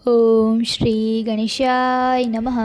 ઓમ શ્રી ગણેશાય નમઃ.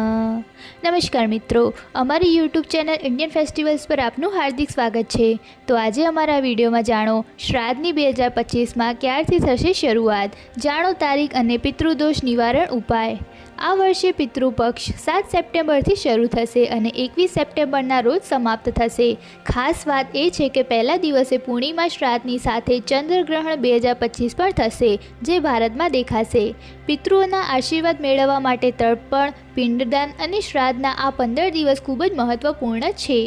નમસ્કાર મિત્રો, અમારી યુટ્યુબ ચેનલ ઇન્ડિયન ફેસ્ટિવલ્સ પર આપનું હાર્દિક સ્વાગત છે. તો આજે અમારા વિડીયોમાં જાણો, શ્રાદ્ધની બે હજાર પચીસમાં ક્યારથી થશે શરૂઆત? જાણો તારીખ અને પિતૃદોષ નિવારણ ઉપાય. આ વર્ષે પિતૃપક્ષ સાત સપ્ટેમ્બરથી શરૂ થશે અને એકવીસ સપ્ટેમ્બરના રોજ સમાપ્ત થશે. ખાસ વાત એ છે કે પહેલા દિવસે પૂર્ણિમા શ્રાદ્ધની સાથે ચંદ્રગ્રહણ બે હજાર પચીસ પણ થશે, જે ભારતમાં દેખાશે. પિતૃઓના આશીર્વાદ મેળવવા માટે તર્પણ પિંડદાન અને શ્રાદ્ધના આ પંદર દિવસ ખૂબ જ મહત્ત્વપૂર્ણ છે.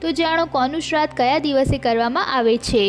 તો જાણો કોનું શ્રાદ્ધ કયા દિવસે કરવામાં આવે છે?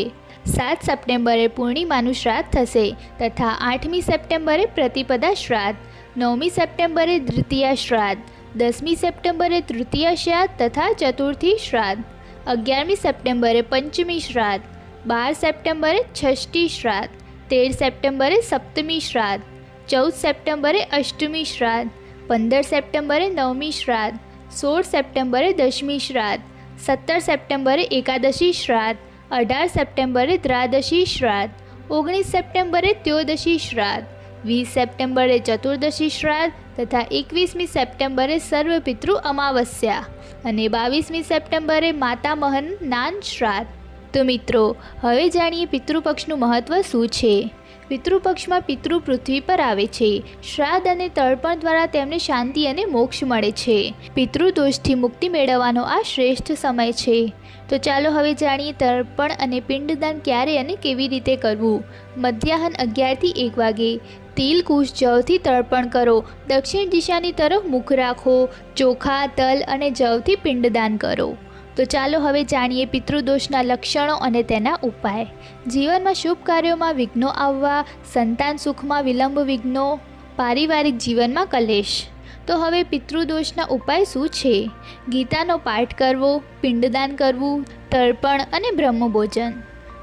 સાત સપ્ટેમ્બરે પૂર્ણિમાનું શ્રાદ્ધ થશે તથા આઠમી સપ્ટેમ્બરે પ્રતિપદા શ્રાદ્ધ. નવમી સપ્ટેમ્બરે દ્વિતીય શ્રાદ્ધ, દસમી સપ્ટેમ્બરે તૃતીય શ્રાદ્ધ તથા ચતુર્થી શ્રાદ્ધ, અગિયારમી સપ્ટેમ્બરે પંચમી શ્રાદ્ધ, બાર સપ્ટેમ્બરે છષ્ઠી શ્રાદ્ધ, તેર સપ્ટેમ્બરે સપ્તમી શ્રાદ્ધ, ચૌદ સપ્ટેમ્બરે અષ્ટમી શ્રાદ્ધ, પંદર સપ્ટેમ્બરે નવમી શ્રાદ્ધ, સોળ સપ્ટેમ્બરે દશમી શ્રાદ્ધ, સત્તર સપ્ટેમ્બરે એકાદશી શ્રાદ્ધ, અઢાર સપ્ટેમ્બરે ત્રાદશી શ્રાદ્ધ, ઓગણીસ સપ્ટેમ્બરે ત્યોદશી શ્રાદ્ધ. વીસ સપ્ટેમ્બરે ચતુર્દશી શ્રાદ્ધ તથા એકવીસમી સપ્ટેમ્બરે સર્વપિતૃ અમાવસ્યા અને બાવીસમી સપ્ટેમ્બરે માતા મહન નાન શ્રાદ્ધ. તો મિત્રો, હવે જાણીએ પિતૃપક્ષનું મહત્ત્વ શું છે? પિતૃપક્ષમાં પિતૃ પૃથ્વી પર આવે છે. શ્રાદ્ધ અને તર્પણ દ્વારા તેમને શાંતિ અને મોક્ષ મળે છે. પિતૃદોષથી મુક્તિ મેળવવાનો આ શ્રેષ્ઠ સમય છે. તો ચાલો હવે જાણીએ તર્પણ અને પિંડદાન ક્યારે અને કેવી રીતે કરવું. મધ્યાહન અગિયારથી એક વાગે. તિલ કુશ જવથી તર્પણ કરો. દક્ષિણ દિશાની તરફ મુખ રાખો. ચોખા, તલ અને જવથી પિંડદાન કરો. તો ચાલો હવે જાણીએ પિતૃદોષના લક્ષણો અને તેના ઉપાય. જીવનમાં શુભ કાર્યોમાં વિઘ્નો આવવા, સંતાન સુખમાં વિલંબ વિઘ્નો, પારિવારિક જીવનમાં કલેશ. તો હવે પિતૃદોષના ઉપાય શું છે? ગીતાનો પાઠ કરવો, પિંડદાન કરવું, તર્પણ અને બ્રહ્મભોજન.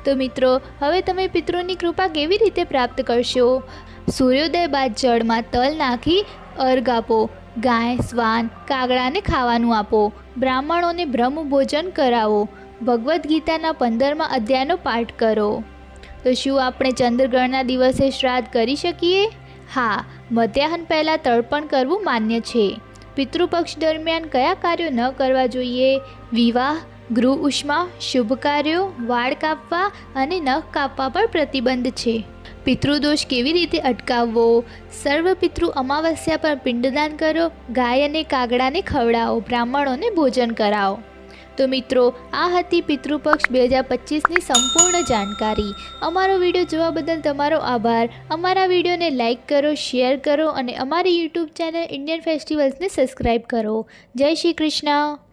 તો મિત્રો, હવે તમે પિતૃની કૃપા કેવી રીતે પ્રાપ્ત કરશો? સૂર્યોદય બાદ જળમાં તલ નાખી અર્ઘ આપો. ગાય, શ્વાન, કાગડાને ખાવાનું આપો. બ્રાહ્મણોને બ્રહ્મભોજન કરાવો. ભગવદ્ ગીતાના પંદરમાં અધ્યાયનો પાઠ કરો. તો શું આપણે ચંદ્રગ્રહણના દિવસે શ્રાદ્ધ કરી શકીએ? હા, મધ્યાહન પહેલાં તર્પણ કરવું માન્ય છે. પિતૃપક્ષ દરમિયાન કયા કાર્યો ન કરવા જોઈએ? વિવાહ ગૃહ ઉષ્મા શુભ કાર્યો, વાળ કાપવા અને નખ કાપવા પર પ્રતિબંધ છે. પિતૃદોષ કેવી રીતે અટકાવવો? સર્વ પિતૃ અમાવસ્યા પર પિંડદાન કરો, ગાય અને કાગડાને ખવડાવો, બ્રાહ્મણોને ભોજન કરાવો. તો મિત્રો, આ હતી પિતૃપક્ષ બે હજાર પચીસની સંપૂર્ણ જાણકારી. અમારો વીડિયો જોવા બદલ તમારો આભાર. અમારા વિડીયોને લાઇક કરો, શેર કરો અને અમારી યુટ્યુબ ચેનલ ઇન્ડિયન ફેસ્ટિવલ્સને સબસ્ક્રાઈબ કરો. જય શ્રી કૃષ્ણ.